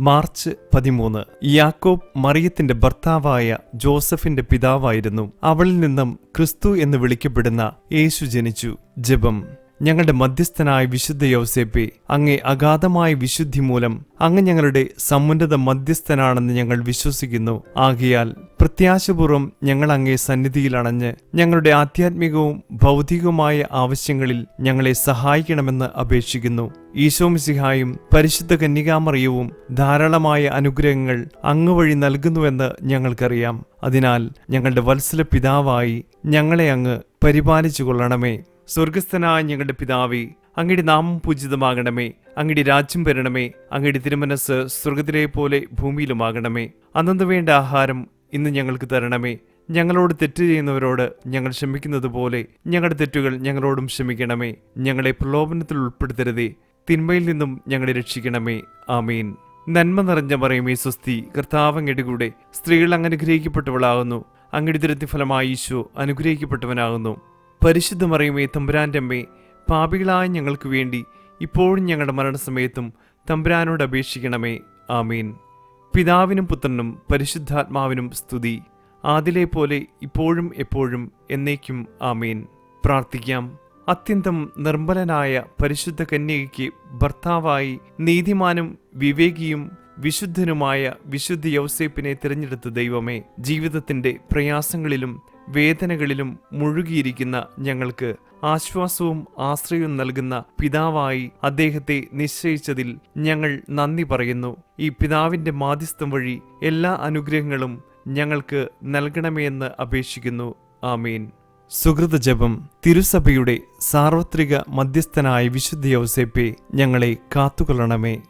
March പതിമൂന്ന്. യാക്കോബ് മറിയത്തിന്റെ ഭർത്താവായ ജോസഫിന്റെ പിതാവായിരുന്നു. അവളിൽ നിന്നും ക്രിസ്തു എന്ന് വിളിക്കപ്പെടുന്ന യേശു ജനിച്ചു. ജപം. ഞങ്ങളുടെ മധ്യസ്ഥനായ വിശുദ്ധ യൗസേപ്പെ അങ്ങേ അഗാധമായ വിശുദ്ധി മൂലം അങ്ങ് ഞങ്ങളുടെ സമുന്നത മധ്യസ്ഥനാണെന്ന് ഞങ്ങൾ വിശ്വസിക്കുന്നു. ആകയാൽ പ്രത്യാശപൂർവം ഞങ്ങൾ അങ്ങേ സന്നിധിയിൽ അണഞ്ഞ് ഞങ്ങളുടെ ആധ്യാത്മികവും ഭൗതികവുമായ ആവശ്യങ്ങളിൽ ഞങ്ങളെ സഹായിക്കണമെന്ന് അപേക്ഷിക്കുന്നു. ഈശോമിസിഹായും പരിശുദ്ധ കന്യകാമറിയവും ധാരാളമായ അനുഗ്രഹങ്ങൾ അങ്ങ് വഴി നൽകുന്നുവെന്ന് ഞങ്ങൾക്കറിയാം. അതിനാൽ ഞങ്ങളുടെ വത്സല പിതാവായി ഞങ്ങളെ അങ്ങ് പരിപാലിച്ചു കൊള്ളണമേ. സ്വർഗസ്ഥനായ ഞങ്ങളുടെ പിതാവേ അങ്ങയുടെ നാമം പൂജിതമാകണമേ. അങ്ങയുടെ രാജ്യം വരണമേ. അങ്ങയുടെ തിരുമനസ് സ്വർഗത്തിലെ പോലെ ഭൂമിയിലുമാകണമേ. അന്നു വേണ്ട ആഹാരം ഇന്ന് ഞങ്ങൾക്ക് തരണമേ. ഞങ്ങളോട് തെറ്റ് ചെയ്യുന്നവരോട് ഞങ്ങൾ ക്ഷമിക്കുന്നത് പോലെ ഞങ്ങളുടെ തെറ്റുകൾ ഞങ്ങളോടും ക്ഷമിക്കണമേ. ഞങ്ങളെ പ്രലോഭനത്തിൽ ഉൾപ്പെടുത്തരുതേ. തിന്മയിൽ നിന്നും ഞങ്ങളെ രക്ഷിക്കണമേ. ആമീൻ. നന്മ നിറഞ്ഞ പറയുമേ സ്വസ്തി കർത്താവങ്ങയുടെ കൂടെ സ്ത്രീകൾ അനുഗ്രഹിക്കപ്പെട്ടവളാകുന്നു അങ്ങയുടെ തിരുത്തി ഫലമായി ഈശോ അനുഗ്രഹിക്കപ്പെട്ടവനാകുന്നു. പരിശുദ്ധ മറിയമേ തമ്പുരാന്റെ അമ്മേ പാപികളായ ഞങ്ങൾക്ക് വേണ്ടി ഇപ്പോഴും ഞങ്ങളുടെ മരണസമയത്തും തമ്പുരാനോട് അപേക്ഷിക്കണമേ. ആമീൻ. പിതാവിനും പുത്രനും പരിശുദ്ധാത്മാവിനും സ്തുതി. ആദിലെ പോലെ ഇപ്പോഴും എപ്പോഴും എന്നേക്കും ആമീൻ. പ്രാർത്ഥിക്കാം. അത്യന്തം നിർമ്മലനായ പരിശുദ്ധ കന്യകയ്ക്ക് ഭർത്താവായി നീതിമാനും വിവേകിയും വിശുദ്ധനുമായ വിശുദ്ധ യൗസേപ്പിനെ തിരഞ്ഞെടുത്ത ദൈവമേ ജീവിതത്തിന്റെ പ്രയാസങ്ങളിലും വേദനകളിലും മുഴുകിയിരിക്കുന്ന ഞങ്ങൾക്ക് ആശ്വാസവും ആശ്രയവും നൽകുന്ന പിതാവായി അദ്ദേഹത്തെ നിശ്ചയിച്ചതിൽ ഞങ്ങൾ നന്ദി പറയുന്നു. ഈ പിതാവിന്റെ മാധ്യസ്ഥം വഴി എല്ലാ അനുഗ്രഹങ്ങളും ഞങ്ങൾക്ക് നൽകണമെന്ന് അപേക്ഷിക്കുന്നു. ആമീൻ. സുഹൃത ജപം തിരുസഭയുടെ സാർവത്രിക മധ്യസ്ഥനായ വിശുദ്ധ യൗസേപ്പെ ഞങ്ങളെ കാത്തുകൊള്ളണമേ.